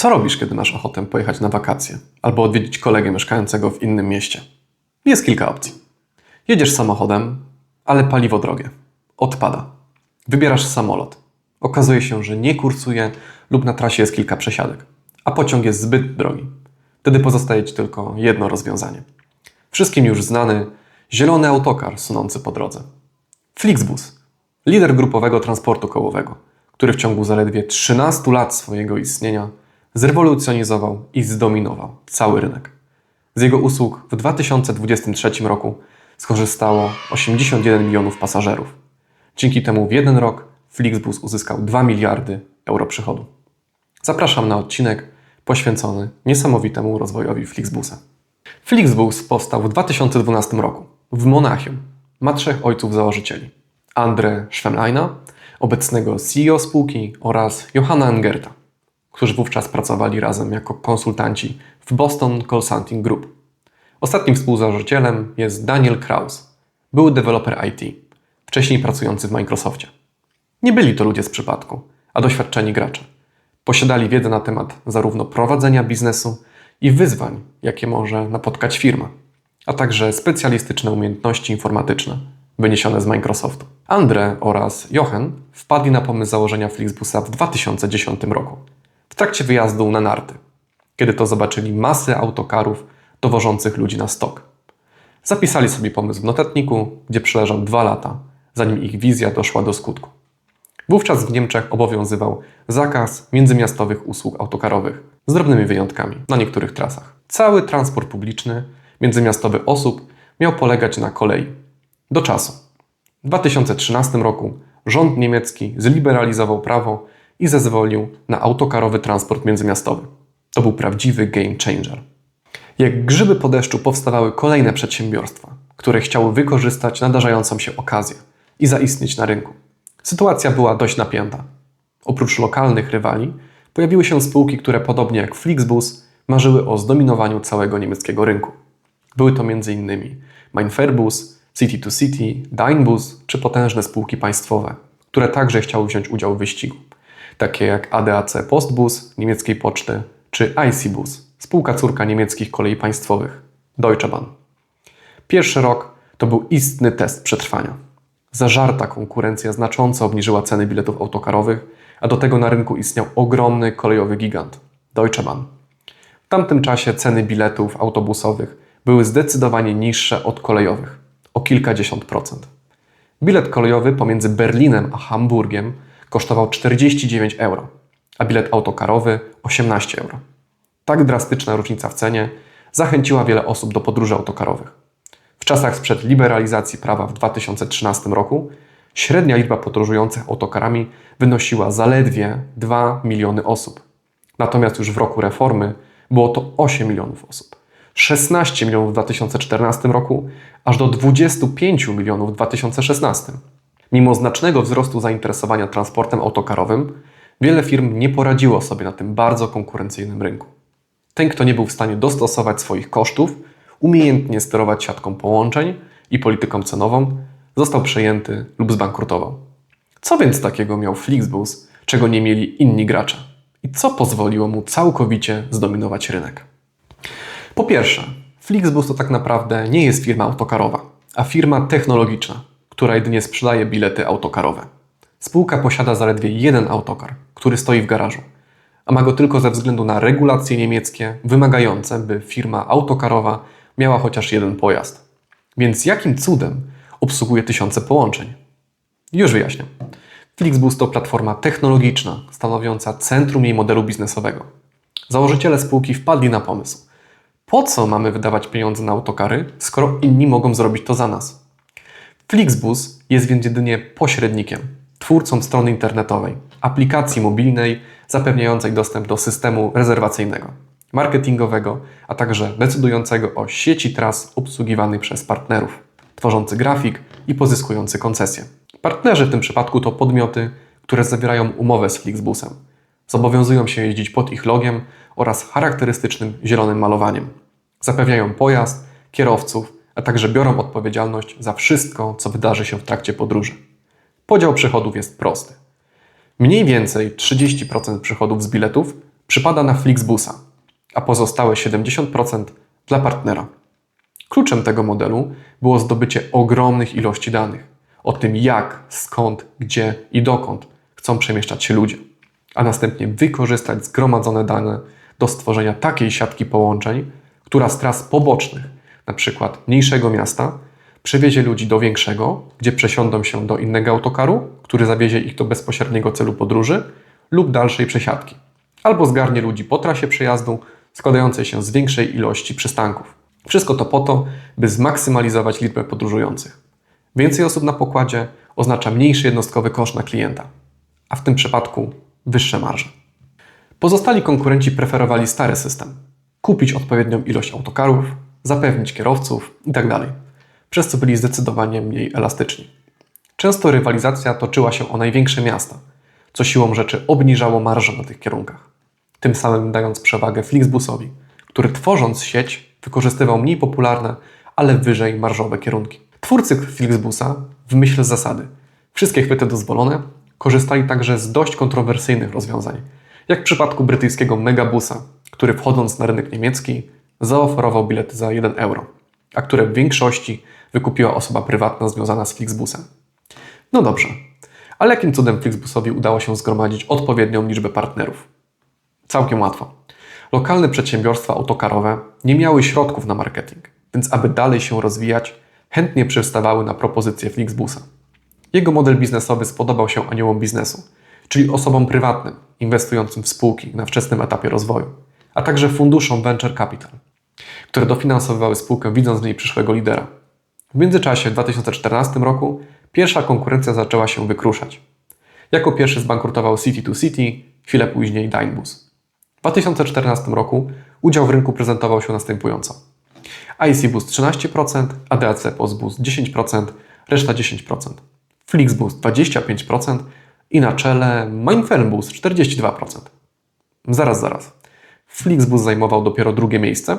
Co robisz, kiedy masz ochotę pojechać na wakacje albo odwiedzić kolegę mieszkającego w innym mieście? Jest kilka opcji. Jedziesz samochodem, ale paliwo drogie. Odpada. Wybierasz samolot. Okazuje się, że nie kursuje lub na trasie jest kilka przesiadek, a pociąg jest zbyt drogi. Wtedy pozostaje Ci tylko jedno rozwiązanie. Wszystkim już znany zielony autokar sunący po drodze. Flixbus, lider grupowego transportu kołowego, który w ciągu zaledwie 13 lat swojego istnienia zrewolucjonizował i zdominował cały rynek. Z jego usług w 2023 roku skorzystało 81 milionów pasażerów. Dzięki temu w jeden rok Flixbus uzyskał 2 miliardy euro przychodu. Zapraszam na odcinek poświęcony niesamowitemu rozwojowi Flixbusa. Flixbus powstał w 2012 roku w Monachium. Ma trzech ojców założycieli. André Schwemleina, obecnego CEO spółki oraz Johanna Engerta, którzy wówczas pracowali razem jako konsultanci w Boston Consulting Group. Ostatnim współzałożycielem jest Daniel Kraus, były deweloper IT, wcześniej pracujący w Microsoftie. Nie byli to ludzie z przypadku, a doświadczeni gracze. Posiadali wiedzę na temat zarówno prowadzenia biznesu i wyzwań, jakie może napotkać firma, a także specjalistyczne umiejętności informatyczne wyniesione z Microsoftu. Andre oraz Jochen wpadli na pomysł założenia Flixbusa w 2010 roku, w trakcie wyjazdu na narty, kiedy to zobaczyli masę autokarów dowożących ludzi na stok. Zapisali sobie pomysł w notatniku, gdzie przeleżał dwa lata, zanim ich wizja doszła do skutku. Wówczas w Niemczech obowiązywał zakaz międzymiastowych usług autokarowych, z drobnymi wyjątkami na niektórych trasach. Cały transport publiczny międzymiastowy osób miał polegać na kolei. Do czasu. W 2013 roku rząd niemiecki zliberalizował prawo i zezwolił na autokarowy transport międzymiastowy. To był prawdziwy game changer. Jak grzyby po deszczu powstawały kolejne przedsiębiorstwa, które chciały wykorzystać nadarzającą się okazję i zaistnieć na rynku. Sytuacja była dość napięta. Oprócz lokalnych rywali, pojawiły się spółki, które podobnie jak Flixbus marzyły o zdominowaniu całego niemieckiego rynku. Były to m.in. Mainfairbus, City to City, Dynebus czy potężne spółki państwowe, które także chciały wziąć udział w wyścigu, takie jak ADAC Postbus niemieckiej poczty czy IC-Bus, spółka córka niemieckich kolei państwowych, Deutsche Bahn. Pierwszy rok to był istny test przetrwania. Zażarta konkurencja znacząco obniżyła ceny biletów autokarowych, a do tego na rynku istniał ogromny kolejowy gigant Deutsche Bahn. W tamtym czasie ceny biletów autobusowych były zdecydowanie niższe od kolejowych o kilkadziesiąt procent. Bilet kolejowy pomiędzy Berlinem a Hamburgiem kosztował 49 euro, a bilet autokarowy 18 euro. Tak drastyczna różnica w cenie zachęciła wiele osób do podróży autokarowych. W czasach sprzed liberalizacji prawa w 2013 roku średnia liczba podróżujących autokarami wynosiła zaledwie 2 miliony osób. Natomiast już w roku reformy było to 8 milionów osób. 16 milionów w 2014 roku, aż do 25 milionów w 2016. Mimo znacznego wzrostu zainteresowania transportem autokarowym, wiele firm nie poradziło sobie na tym bardzo konkurencyjnym rynku. Ten, kto nie był w stanie dostosować swoich kosztów, umiejętnie sterować siatką połączeń i polityką cenową, został przejęty lub zbankrutował. Co więc takiego miał Flixbus, czego nie mieli inni gracze? I co pozwoliło mu całkowicie zdominować rynek? Po pierwsze, Flixbus to tak naprawdę nie jest firma autokarowa, a firma technologiczna, która jedynie sprzedaje bilety autokarowe. Spółka posiada zaledwie jeden autokar, który stoi w garażu, a ma go tylko ze względu na regulacje niemieckie wymagające, by firma autokarowa miała chociaż jeden pojazd. Więc jakim cudem obsługuje tysiące połączeń? Już wyjaśniam. Flixbus to platforma technologiczna stanowiąca centrum jej modelu biznesowego. Założyciele spółki wpadli na pomysł. Po co mamy wydawać pieniądze na autokary, skoro inni mogą zrobić to za nas? Flixbus jest więc jedynie pośrednikiem, twórcą strony internetowej, aplikacji mobilnej zapewniającej dostęp do systemu rezerwacyjnego, marketingowego, a także decydującego o sieci tras obsługiwanej przez partnerów, tworzący grafik i pozyskujący koncesje. Partnerzy w tym przypadku to podmioty, które zawierają umowę z Flixbusem. Zobowiązują się jeździć pod ich logiem oraz charakterystycznym zielonym malowaniem. Zapewniają pojazd, kierowców, a także biorą odpowiedzialność za wszystko, co wydarzy się w trakcie podróży. Podział przychodów jest prosty. Mniej więcej 30% przychodów z biletów przypada na Flixbusa, a pozostałe 70% dla partnera. Kluczem tego modelu było zdobycie ogromnych ilości danych o tym, jak, skąd, gdzie i dokąd chcą przemieszczać się ludzie, a następnie wykorzystać zgromadzone dane do stworzenia takiej siatki połączeń, która z tras pobocznych, np. mniejszego miasta, przewiezie ludzi do większego, gdzie przesiądą się do innego autokaru, który zawiezie ich do bezpośredniego celu podróży lub dalszej przesiadki, albo zgarnie ludzi po trasie przejazdu składającej się z większej ilości przystanków. Wszystko to po to, by zmaksymalizować liczbę podróżujących. Więcej osób na pokładzie oznacza mniejszy jednostkowy koszt na klienta, a w tym przypadku wyższe marże. Pozostali konkurenci preferowali stary system. Kupić odpowiednią ilość autokarów, zapewnić kierowców itd., przez co byli zdecydowanie mniej elastyczni. Często rywalizacja toczyła się o największe miasta, co siłą rzeczy obniżało marże na tych kierunkach, tym samym dając przewagę Flixbusowi, który tworząc sieć wykorzystywał mniej popularne, ale wyżej marżowe kierunki. Twórcy Flixbusa, w myśl zasady wszystkie chwyty dozwolone, korzystali także z dość kontrowersyjnych rozwiązań, jak w przypadku brytyjskiego Megabusa, który wchodząc na rynek niemiecki zaoferował bilety za 1 euro, a które w większości wykupiła osoba prywatna związana z Flixbusem. No dobrze, ale jakim cudem Flixbusowi udało się zgromadzić odpowiednią liczbę partnerów? Całkiem łatwo. Lokalne przedsiębiorstwa autokarowe nie miały środków na marketing, więc aby dalej się rozwijać, chętnie przystawały na propozycje Flixbusa. Jego model biznesowy spodobał się aniołom biznesu, czyli osobom prywatnym inwestującym w spółki na wczesnym etapie rozwoju, a także funduszom venture capital, które dofinansowywały spółkę widząc w niej przyszłego lidera. W międzyczasie w 2014 roku pierwsza konkurencja zaczęła się wykruszać. Jako pierwszy zbankrutował City to City, chwilę później Dinebus. W 2014 roku udział w rynku prezentował się następująco. IC Boost 13%, ADAC Post Boost 10%, reszta 10%. Flixboost 25% i na czele Mindfernbus 42%. Zaraz, zaraz. Flixbus zajmował dopiero drugie miejsce?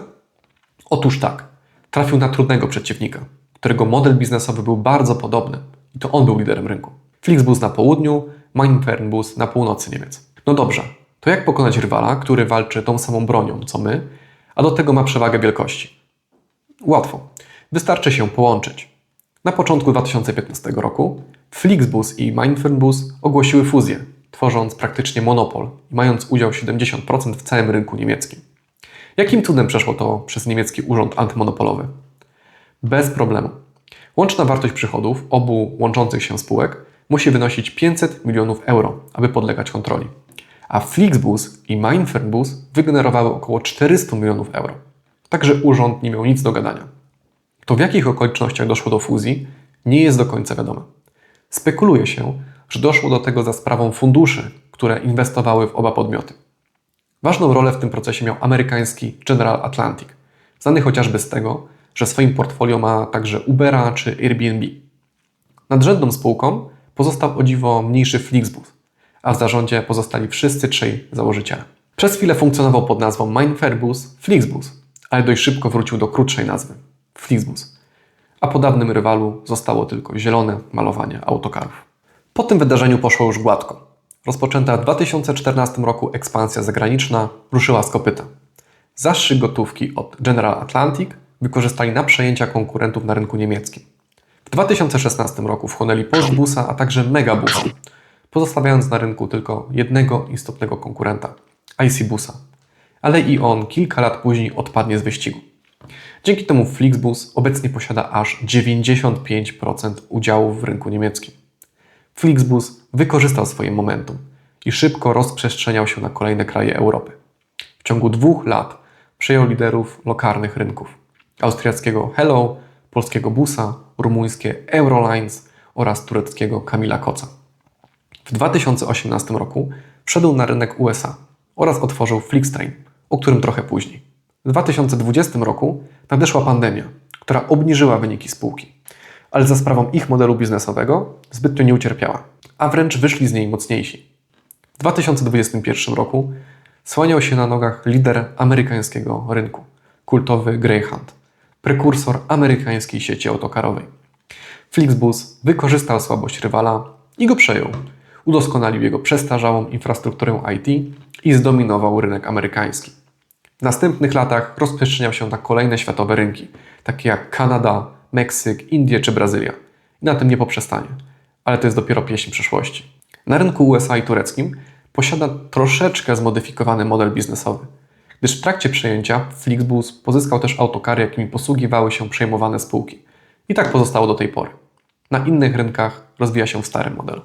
Otóż tak, trafił na trudnego przeciwnika, którego model biznesowy był bardzo podobny i to on był liderem rynku. Flixbus na południu, Mindfernbus na północy Niemiec. No dobrze, to jak pokonać rywala, który walczy tą samą bronią co my, a do tego ma przewagę wielkości? Łatwo. Wystarczy się połączyć. Na początku 2015 roku Flixbus i Mindfernbus ogłosiły fuzję, tworząc praktycznie monopol i mając udział 70% w całym rynku niemieckim. Jakim cudem przeszło to przez niemiecki urząd antymonopolowy? Bez problemu. Łączna wartość przychodów obu łączących się spółek musi wynosić 500 milionów euro, aby podlegać kontroli. A Flixbus i Mindfernbus wygenerowały około 400 milionów euro. Także urząd nie miał nic do gadania. To w jakich okolicznościach doszło do fuzji, nie jest do końca wiadome. Spekuluje się, że doszło do tego za sprawą funduszy, które inwestowały w oba podmioty. Ważną rolę w tym procesie miał amerykański General Atlantic, znany chociażby z tego, że swoim portfolio ma także Ubera czy Airbnb. Nadrzędną spółką pozostał o dziwo mniejszy Flixbus, a w zarządzie pozostali wszyscy trzej założyciele. Przez chwilę funkcjonował pod nazwą Mindfairbus Flixbus, ale dość szybko wrócił do krótszej nazwy Flixbus a po dawnym rywalu zostało tylko zielone malowanie autokarów. Po tym wydarzeniu poszło już gładko. Rozpoczęta w 2014 roku ekspansja zagraniczna ruszyła z kopyta. Zastrzyk gotówki od General Atlantic wykorzystali na przejęcia konkurentów na rynku niemieckim. W 2016 roku wchłonęli Postbusa, a także Megabusa, pozostawiając na rynku tylko jednego istotnego konkurenta IC Busa. Ale i on kilka lat później odpadnie z wyścigu. Dzięki temu Flixbus obecnie posiada aż 95% udziałów w rynku niemieckim. Flixbus wykorzystał swoje momentum i szybko rozprzestrzeniał się na kolejne kraje Europy. W ciągu dwóch lat przejął liderów lokalnych rynków austriackiego Hello, polskiego Busa, rumuńskie Eurolines oraz tureckiego Kamila Koca. W 2018 roku wszedł na rynek USA oraz otworzył Flixtrain, o którym trochę później. W 2020 roku nadeszła pandemia, która obniżyła wyniki spółki, ale za sprawą ich modelu biznesowego zbytnio nie ucierpiała, a wręcz wyszli z niej mocniejsi. W 2021 roku słaniał się na nogach lider amerykańskiego rynku, kultowy Greyhound, prekursor amerykańskiej sieci autokarowej. Flixbus wykorzystał słabość rywala i go przejął. Udoskonalił jego przestarzałą infrastrukturę IT i zdominował rynek amerykański. W następnych latach rozprzestrzeniał się na kolejne światowe rynki, takie jak Kanada, Meksyk, Indie czy Brazylia. I na tym nie poprzestanie. Ale to jest dopiero pieśń przyszłości. Na rynku USA i tureckim posiada troszeczkę zmodyfikowany model biznesowy, gdyż w trakcie przejęcia Flixbus pozyskał też autokary, jakimi posługiwały się przejmowane spółki. I tak pozostało do tej pory. Na innych rynkach rozwija się w starym modelu.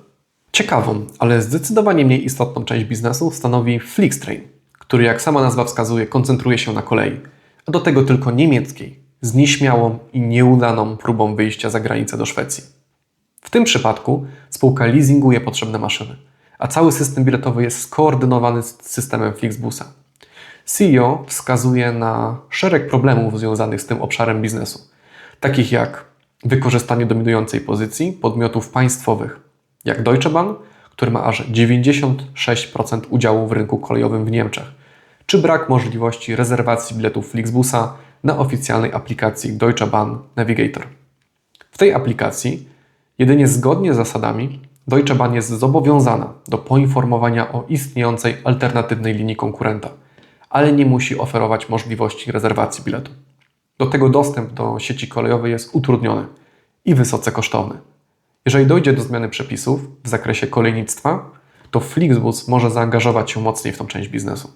Ciekawą, ale zdecydowanie mniej istotną część biznesu stanowi Flixtrain, który jak sama nazwa wskazuje koncentruje się na kolei, a do tego tylko niemieckiej, z nieśmiałą i nieudaną próbą wyjścia za granicę do Szwecji. W tym przypadku spółka leasinguje potrzebne maszyny, a cały system biletowy jest skoordynowany z systemem Flixbusa. CEO wskazuje na szereg problemów związanych z tym obszarem biznesu, takich jak wykorzystanie dominującej pozycji podmiotów państwowych, jak Deutsche Bahn, który ma aż 96% udziału w rynku kolejowym w Niemczech, czy brak możliwości rezerwacji biletów Flixbusa na oficjalnej aplikacji Deutsche Bahn Navigator. W tej aplikacji, jedynie zgodnie z zasadami, Deutsche Bahn jest zobowiązana do poinformowania o istniejącej alternatywnej linii konkurenta, ale nie musi oferować możliwości rezerwacji biletu. Do tego dostęp do sieci kolejowej jest utrudniony i wysoce kosztowny. Jeżeli dojdzie do zmiany przepisów w zakresie kolejnictwa, to Flixbus może zaangażować się mocniej w tą część biznesu.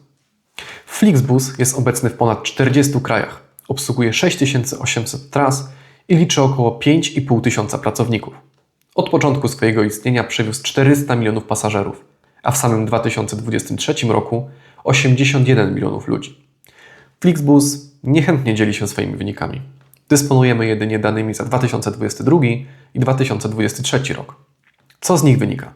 Flixbus jest obecny w ponad 40 krajach, obsługuje 6800 tras i liczy około 5,5 tysiąca pracowników. Od początku swojego istnienia przewiózł 400 milionów pasażerów, a w samym 2023 roku 81 milionów ludzi. Flixbus niechętnie dzieli się swoimi wynikami. Dysponujemy jedynie danymi za 2022 i 2023 rok. Co z nich wynika?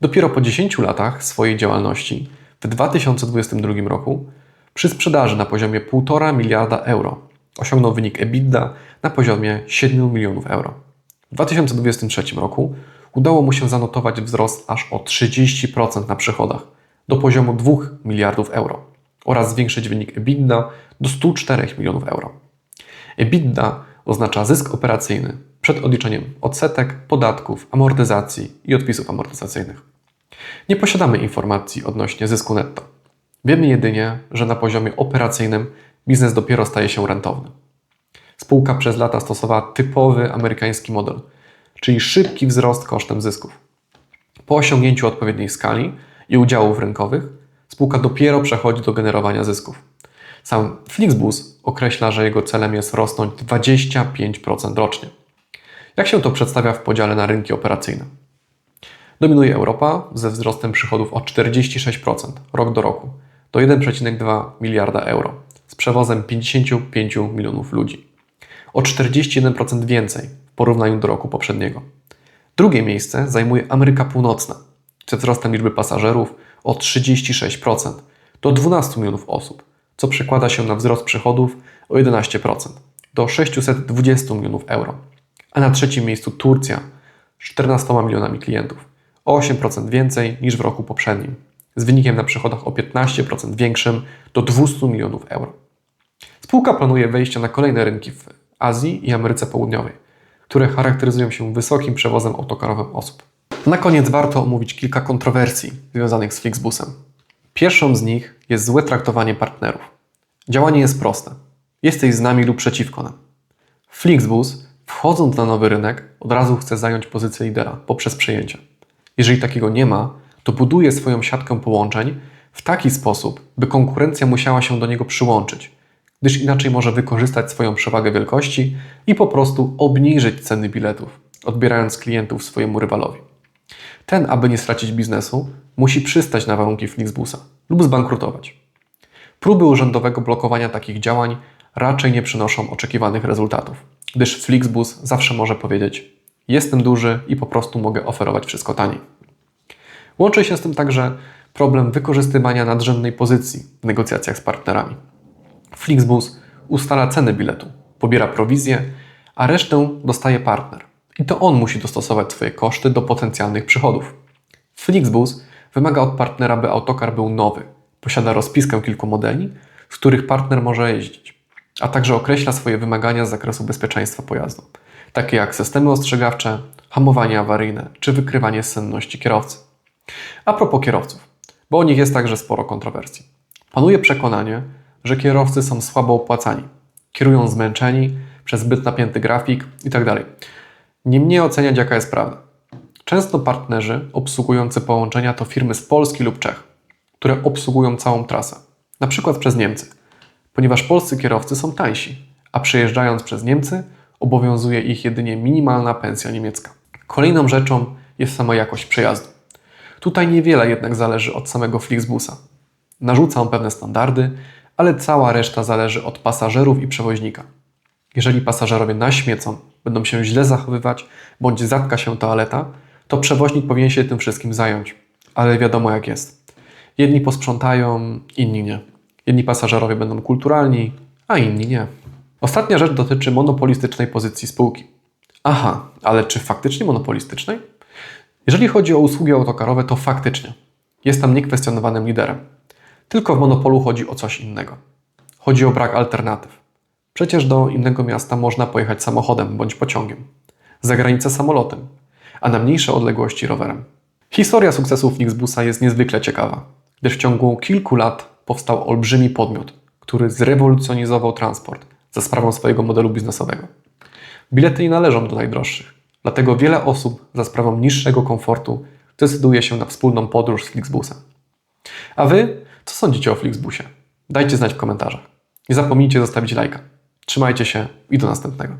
Dopiero po 10 latach swojej działalności w 2022 roku przy sprzedaży na poziomie 1,5 miliarda euro osiągnął wynik EBITDA na poziomie 7 milionów euro. W 2023 roku udało mu się zanotować wzrost aż o 30% na przychodach do poziomu 2 miliardów euro oraz zwiększyć wynik EBITDA do 104 milionów euro. EBITDA oznacza zysk operacyjny przed odliczeniem odsetek, podatków, amortyzacji i odpisów amortyzacyjnych. Nie posiadamy informacji odnośnie zysku netto. Wiemy jedynie, że na poziomie operacyjnym biznes dopiero staje się rentowny. Spółka przez lata stosowała typowy amerykański model, czyli szybki wzrost kosztem zysków. Po osiągnięciu odpowiedniej skali i udziałów rynkowych, spółka dopiero przechodzi do generowania zysków. Sam Flixbus określa, że jego celem jest rosnąć 25% rocznie. Jak się to przedstawia w podziale na rynki operacyjne? Dominuje Europa ze wzrostem przychodów o 46% rok do roku do 1,2 miliarda euro z przewozem 55 milionów ludzi. O 41% więcej w porównaniu do roku poprzedniego. Drugie miejsce zajmuje Ameryka Północna ze wzrostem liczby pasażerów o 36% do 12 milionów osób, co przekłada się na wzrost przychodów o 11% do 620 milionów euro. A na trzecim miejscu Turcja z 14 milionami klientów, o 8% więcej niż w roku poprzednim, z wynikiem na przychodach o 15% większym do 200 milionów euro. Spółka planuje wejście na kolejne rynki w Azji i Ameryce Południowej, które charakteryzują się wysokim przewozem autokarowym osób. Na koniec warto omówić kilka kontrowersji związanych z Flixbusem. Pierwszą z nich jest złe traktowanie partnerów. Działanie jest proste. Jesteś z nami lub przeciwko nam. Flixbus, wchodząc na nowy rynek, od razu chce zająć pozycję lidera poprzez przejęcie. Jeżeli takiego nie ma, to buduje swoją siatkę połączeń w taki sposób, by konkurencja musiała się do niego przyłączyć, gdyż inaczej może wykorzystać swoją przewagę wielkości i po prostu obniżyć ceny biletów, odbierając klientów swojemu rywalowi. Ten, aby nie stracić biznesu, musi przystać na warunki Flixbusa lub zbankrutować. Próby urzędowego blokowania takich działań raczej nie przynoszą oczekiwanych rezultatów, gdyż Flixbus zawsze może powiedzieć: Jestem duży i po prostu mogę oferować wszystko taniej. Łączy się z tym także problem wykorzystywania nadrzędnej pozycji w negocjacjach z partnerami. Flixbus ustala cenę biletu, pobiera prowizję, a resztę dostaje partner. I to on musi dostosować swoje koszty do potencjalnych przychodów. Flixbus wymaga od partnera, by autokar był nowy, posiada rozpiskę kilku modeli, z których partner może jeździć, a także określa swoje wymagania z zakresu bezpieczeństwa pojazdu, takie jak systemy ostrzegawcze, hamowanie awaryjne czy wykrywanie senności kierowcy. A propos kierowców. bo o nich jest także sporo kontrowersji. Panuje przekonanie, że kierowcy są słabo opłacani, kierują zmęczeni przez zbyt napięty grafik itd. Nie mnie oceniać, jaka jest prawda. Często partnerzy obsługujący połączenia to firmy z Polski lub Czech, które obsługują całą trasę, na przykład przez Niemcy, ponieważ polscy kierowcy są tańsi, a przejeżdżając przez Niemcy obowiązuje ich jedynie minimalna pensja niemiecka. Kolejną rzeczą jest sama jakość przejazdu. Tutaj niewiele jednak zależy od samego Flixbusa. Narzuca on pewne standardy, ale cała reszta zależy od pasażerów i przewoźnika. Jeżeli pasażerowie naśmiecą, będą się źle zachowywać, bądź zatka się toaleta, to przewoźnik powinien się tym wszystkim zająć. Ale wiadomo jak jest. Jedni posprzątają, inni nie. Jedni pasażerowie będą kulturalni, a inni nie. Ostatnia rzecz dotyczy monopolistycznej pozycji spółki. Aha, ale czy faktycznie monopolistycznej? Jeżeli chodzi o usługi autokarowe, to faktycznie. Jest tam niekwestionowanym liderem. Tylko w monopolu chodzi o coś innego. Chodzi o brak alternatyw. Przecież do innego miasta można pojechać samochodem bądź pociągiem, za granicę samolotem, a na mniejsze odległości rowerem. Historia sukcesu Flixbusa jest niezwykle ciekawa, gdyż w ciągu kilku lat powstał olbrzymi podmiot, który zrewolucjonizował transport za sprawą swojego modelu biznesowego. Bilety nie należą do najdroższych, dlatego wiele osób za sprawą niższego komfortu decyduje się na wspólną podróż z Flixbusem. A Wy, co sądzicie o Flixbusie? Dajcie znać w komentarzach. Nie zapomnijcie zostawić lajka. Trzymajcie się i do następnego.